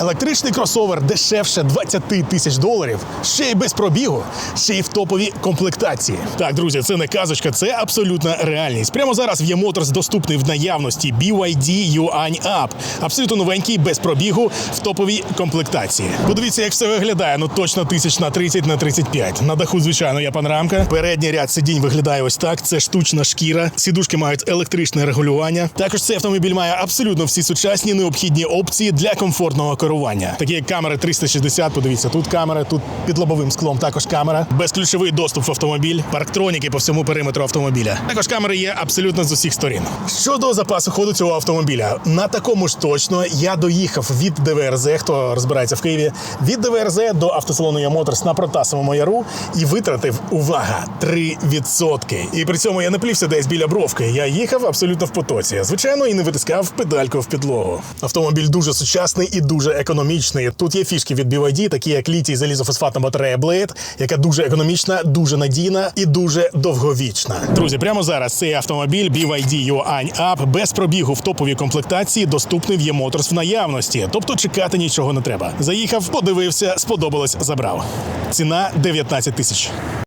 Електричний кросовер дешевше 20 тисяч доларів, ще й без пробігу, ще й в топовій комплектації. Так, друзі, це не казочка, це абсолютна реальність. Прямо зараз в Є-Моторс доступний в наявності BYD Yuan Up. Абсолютно новенький, без пробігу, в топовій комплектації. Подивіться, як все виглядає. Ну точно тисяч на 30 на 35. На даху, звичайно, є панорамка. Передній ряд сидінь виглядає ось так. Це штучна шкіра. Сідушки мають електричне регулювання. Також цей автомобіль має абсолютно всі сучасні необхідні опції для комфортного керування. Такі як камери 360, подивіться, тут камера, тут під лобовим склом також камера. Безключовий доступ в автомобіль, парктроніки по всьому периметру автомобіля. Також камери є абсолютно з усіх сторін. Щодо запасу ходу цього автомобіля, на такому ж точно я доїхав від ДВРЗ, хто розбирається в Києві, від ДВРЗ до автосалону «Я Моторс на Протасовому яру і витратив увага 3%. І при цьому я не плівся десь біля бровки. Я їхав абсолютно в потоці. Звичайно, і не витискав педальку в підлогу. Автомобіль дуже сучасний і дуже економічний. Тут є фішки від BYD, такі як літій залізофосфатна батарея Blade, яка дуже економічна, дуже надійна і дуже довговічна. Друзі, прямо зараз цей автомобіль BYD Yuan Up без пробігу в топовій комплектації доступний в Є-Моторс в наявності. Тобто чекати нічого не треба. Заїхав, подивився, сподобалось, забрав. Ціна 19 тисяч.